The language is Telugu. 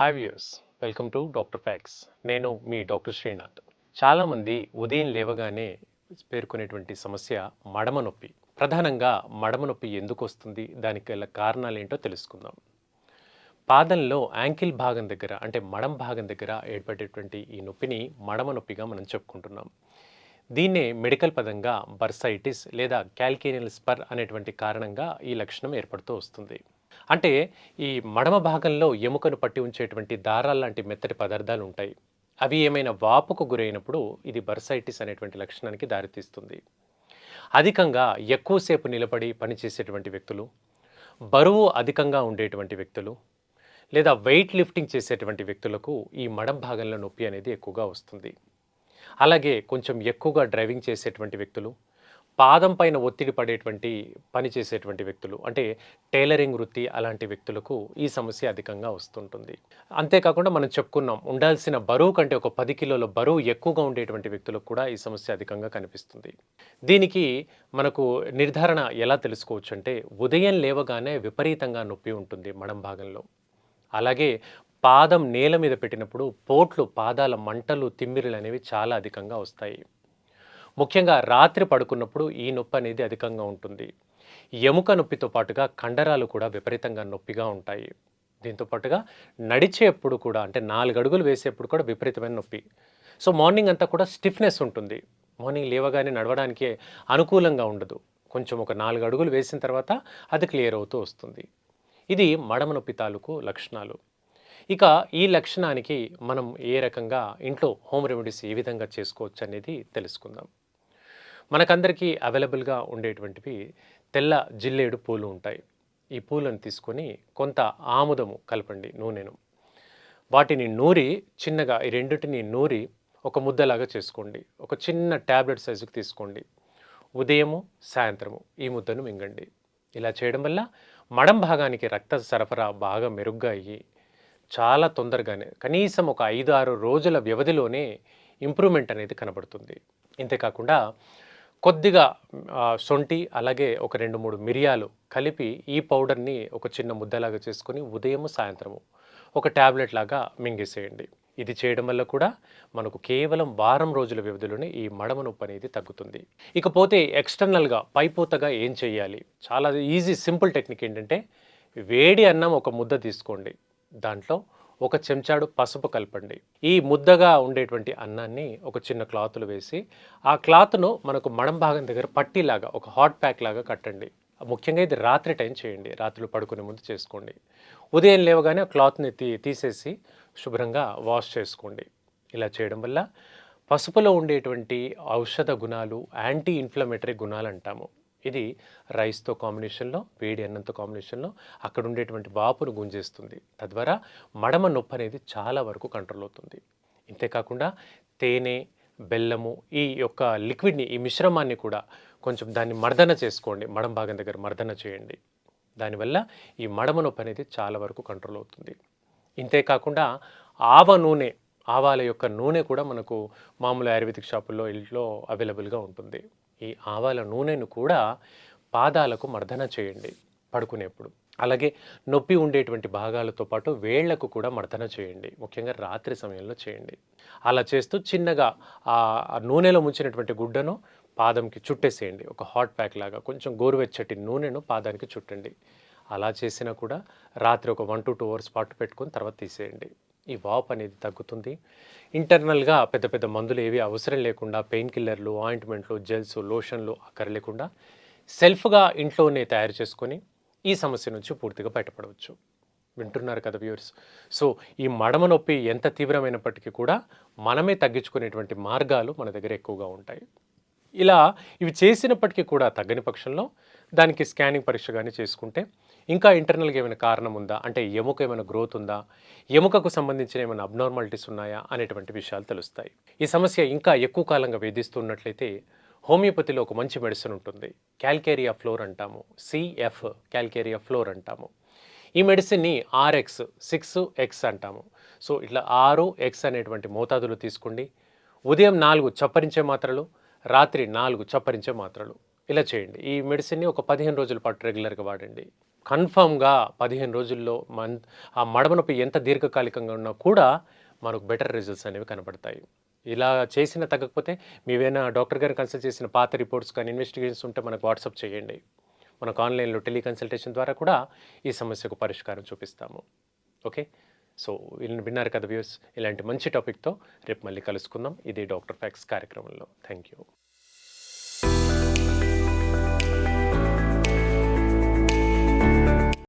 Hi views welcome to doctor facts నేను మీ డాక్టర్ శ్రీనాథ్ చాలామంది ఉదయం లేవగానే పేర్కొనేటువంటి సమస్య మడమ నొప్పి. ప్రధానంగా మడమ నొప్పి ఎందుకు వస్తుంది? దానికి గల కారణాలు ఏంటో తెలుసుకుందాం. పాదంలో యాంకిల్ భాగం దగ్గర అంటే మడం భాగం దగ్గర ఏర్పడేటువంటి ఈ నొప్పిని మడమ నొప్పిగా మనం చెప్పుకుంటున్నాం. దీన్నే మెడికల్ పదంగా బర్సైటిస్ లేదా క్యాల్కేనియల్ స్పర్ అనేటువంటి కారణంగా ఈ లక్షణం ఏర్పడుతూ వస్తుంది. అంటే ఈ మడమ భాగంలో ఎముకను పట్టి ఉంచేటువంటి దారాలు లాంటి మెత్తటి పదార్థాలు ఉంటాయి. అవి ఏమైనా వాపుకు గురైనప్పుడు ఇది బర్సైటిస్ అనేటువంటి లక్షణానికి దారితీస్తుంది. అధికంగా ఎక్కువసేపు నిలబడి పనిచేసేటువంటి వ్యక్తులు బరువు అధికంగా ఉండేటువంటి వ్యక్తులు లేదా వెయిట్ లిఫ్టింగ్ చేసేటువంటి వ్యక్తులకు ఈ మడం భాగంలో నొప్పి అనేది ఎక్కువగా వస్తుంది. అలాగే కొంచెం ఎక్కువగా డ్రైవింగ్ చేసేటువంటి వ్యక్తులు పాదం పైన ఒత్తిడి పడేటువంటి పని చేసేటువంటి వ్యక్తులు అంటే టైలరింగ్ వృత్తి అలాంటి వ్యక్తులకు ఈ సమస్య అధికంగా వస్తుంటుంది. అంతేకాకుండా మనం చెప్పుకున్నాం ఉండాల్సిన బరువు కంటే ఒక పది కిలోల బరువు ఎక్కువగా ఉండేటువంటి వ్యక్తులకు కూడా ఈ సమస్య అధికంగా కనిపిస్తుంది. దీనికి మనకు నిర్ధారణ ఎలా తెలుసుకోవచ్చు అంటే ఉదయం లేవగానే విపరీతంగా నొప్పి ఉంటుంది మడం భాగంలో. అలాగే పాదం నేల మీద పెట్టినప్పుడు పోట్లు పాదాల మంటలు తిమ్మిరిలు అనేవి చాలా అధికంగా వస్తాయి. ముఖ్యంగా రాత్రి పడుకున్నప్పుడు ఈ నొప్పి అనేది అధికంగా ఉంటుంది. ఎముక నొప్పితో పాటుగా కండరాలు కూడా విపరీతంగా నొప్పిగా ఉంటాయి. దీంతో పాటుగా నడిచేప్పుడు కూడా అంటే నాలుగు అడుగులు వేసేప్పుడు కూడా విపరీతమైన నొప్పి. సో మార్నింగ్ అంతా కూడా స్టిఫ్నెస్ ఉంటుంది. మార్నింగ్ లేవగానే నడవడానికి అనుకూలంగా ఉండదు. కొంచెం ఒక నాలుగు అడుగులు వేసిన తర్వాత అది క్లియర్ అవుతూ వస్తుంది. ఇది మడమ నొప్పి తాలూకు లక్షణాలు. ఇక ఈ లక్షణానికి మనం ఏ రకంగా ఇంట్లో హోమ్ రెమెడీస్ ఏ విధంగా చేసుకోవచ్చు అనేది తెలుసుకుందాం. మనకందరికీ అవైలబుల్గా ఉండేటువంటివి తెల్ల జిల్లేడు పూలు ఉంటాయి. ఈ పూలను తీసుకొని కొంత ఆముదము కలపండి నూనెను. వాటిని నూరి చిన్నగా ఈ రెండింటిని నూరి ఒక ముద్దలాగా చేసుకోండి. ఒక చిన్న ట్యాబ్లెట్ సైజుకి తీసుకోండి. ఉదయము సాయంత్రము ఈ ముద్దను మింగండి. ఇలా చేయడం వల్ల మడం భాగానికి రక్త సరఫరా బాగా మెరుగ్గా అయ్యి చాలా తొందరగానే కనీసం ఒక ఐదు ఆరు రోజుల వ్యవధిలోనే ఇంప్రూవ్మెంట్ అనేది కనబడుతుంది. ఇంతేకాకుండా కొద్దిగా శొంఠి సొంటి అలాగే ఒక రెండు మూడు మిరియాలు కలిపి ఈ పౌడర్ని ఒక చిన్న ముద్దలాగా చేసుకొని ఉదయం సాయంత్రము ఒక ట్యాబ్లెట్ లాగా మింగేసేయండి. ఇది చేయడం వల్ల కూడా మనకు కేవలం వారం రోజుల వ్యవధిలోనే ఈ మడమ నొప్పి అనేది తగ్గుతుంది. ఇకపోతే ఎక్స్టర్నల్గా పైపోతగా ఏం చేయాలి? చాలా ఈజీ సింపుల్ టెక్నిక్ ఏంటంటే వేడి అన్నం ఒక ముద్ద తీసుకోండి. దాంట్లో ఒక చెంచాడు పసుపు కలపండి. ఈ ముద్దగా ఉండేటువంటి అన్నాన్ని ఒక చిన్న క్లాత్లు వేసి ఆ క్లాత్ను మనకు మడం భాగం దగ్గర పట్టీలాగా ఒక హాట్ ప్యాక్ లాగా కట్టండి. ముఖ్యంగా ఇది రాత్రి టైం చేయండి. రాత్రులు పడుకునే ముందు చేసుకోండి. ఉదయం లేవగానే ఆ క్లాత్ని తీ తీసేసి శుభ్రంగా వాష్ చేసుకోండి. ఇలా చేయడం వల్ల పసుపులో ఉండేటువంటి ఔషధ గుణాలు యాంటీ ఇన్ఫ్లమేటరీ గుణాలు అంటాము. ఇది రైస్తో కాంబినేషన్లో వేడి అన్నంతో కాంబినేషన్లో అక్కడ ఉండేటువంటి వాపును గుంజేస్తుంది. తద్వారా మడమ నొప్పి అనేది చాలా వరకు కంట్రోల్ అవుతుంది. ఇంతేకాకుండా తేనె బెల్లము ఈ యొక్క లిక్విడ్ని ఈ మిశ్రమాన్ని కూడా కొంచెం దాన్ని మర్దన చేసుకోండి. మడం భాగం దగ్గర మర్దన చేయండి. దానివల్ల ఈ మడమ నొప్పి అనేది చాలా వరకు కంట్రోల్ అవుతుంది. ఇంతేకాకుండా ఆవ నూనె ఆవాల యొక్క నూనె కూడా మనకు మామూలు ఆయుర్వేదిక్ షాపుల్లో ఇంట్లో అవైలబుల్గా ఉంటుంది. ఈ ఆవాల నూనెను కూడా పాదాలకు మర్దన చేయండి పడుకునేప్పుడు. అలాగే నొప్పి ఉండేటువంటి భాగాలతో పాటు వేళ్ళకు కూడా మర్దన చేయండి. ముఖ్యంగా రాత్రి సమయంలో చేయండి. అలా చేస్తూ చిన్నగా ఆ నూనెలో ముంచినటువంటి గుడ్డను పాదంకి చుట్టేసేయండి. ఒక హాట్ ప్యాక్ లాగా కొంచెం గోరువెచ్చటి నూనెను పాదానికి చుట్టండి. అలా చేసినా కూడా రాత్రి ఒక వన్ టు టూ అవర్స్ పాటు పెట్టుకొని తర్వాత తీసేయండి. ఈ వాప్ అనేది తగ్గుతుంది. ఇంటర్నల్గా పెద్ద పెద్ద మందులు ఏవి అవసరం లేకుండా పెయిన్ కిల్లర్లు ఆయింట్మెంట్లు జెల్స్ లోషన్లు అక్కర్లేకుండా సెల్ఫ్గా ఇంట్లోనే తయారు చేసుకొని ఈ సమస్య నుంచి పూర్తిగా బయటపడవచ్చు. వింటున్నారు కదా వ్యూర్స్ సో ఈ మడమ నొప్పి ఎంత తీవ్రమైనప్పటికీ కూడా మనమే తగ్గించుకునేటువంటి మార్గాలు మన దగ్గర ఎక్కువగా ఉంటాయి. ఇలా ఇవి చేసినప్పటికీ కూడా తగ్గని పక్షంలో దానికి స్కానింగ్ పరీక్ష కానీ చేసుకుంటే ఇంకా ఇంటర్నల్గా ఏమైనా కారణం ఉందా? అంటే ఎముక ఏమైనా గ్రోత్ ఉందా? ఎముకకు సంబంధించిన ఏమైనా అబ్నార్మాలిటీస్ ఉన్నాయా? అనేటువంటి విషయాలు తెలుస్తాయి. ఈ సమస్య ఇంకా ఎక్కువ కాలంగా వేధిస్తున్నట్లయితే హోమియోపతిలో ఒక మంచి మెడిసిన్ ఉంటుంది. క్యాల్కేరియా ఫ్లోర్ అంటాము. సిఎఫ్ క్యాల్కేరియా ఫ్లోర్ అంటాము. ఈ మెడిసిన్ని ఆర్ఎక్స్ సిక్స్ ఎక్స్ అంటాము. సో ఇట్లా ఆరు ఎక్స్ అనేటువంటి మోతాదులు తీసుకోండి. ఉదయం నాలుగు చప్పరించే మాత్రలు రాత్రి నాలుగు చప్పరించే మాత్రలు. ఇలా చేయండి. ఈ మెడిసిన్ని ఒక పదిహేను రోజుల పాటు రెగ్యులర్గా వాడండి. కన్ఫామ్గా పదిహేను రోజుల్లో మన్ ఆ మడమ నొప్పి ఎంత దీర్ఘకాలికంగా ఉన్నా కూడా మనకు బెటర్ రిజల్ట్స్ అనేవి కనబడతాయి. ఇలా చేసిన తగ్గకపోతే మీవేనా డాక్టర్ గారిని కన్సల్ట్ చేసిన పాత రిపోర్ట్స్ కానీ ఇన్వెస్టిగేషన్స్ ఉంటే మనకు వాట్సాప్ చేయండి. మనకు ఆన్లైన్లో టెలికన్సల్టేషన్ ద్వారా కూడా ఈ సమస్యకు పరిష్కారం చూపిస్తాము. ఓకే? సో వీళ్ళని విన్నారు కదా వ్యూస్ ఇలాంటి మంచి టాపిక్తో రేపు మళ్ళీ కలుసుకుందాం. ఇది డాక్టర్ ఫ్యాక్స్ కార్యక్రమంలో. Thank you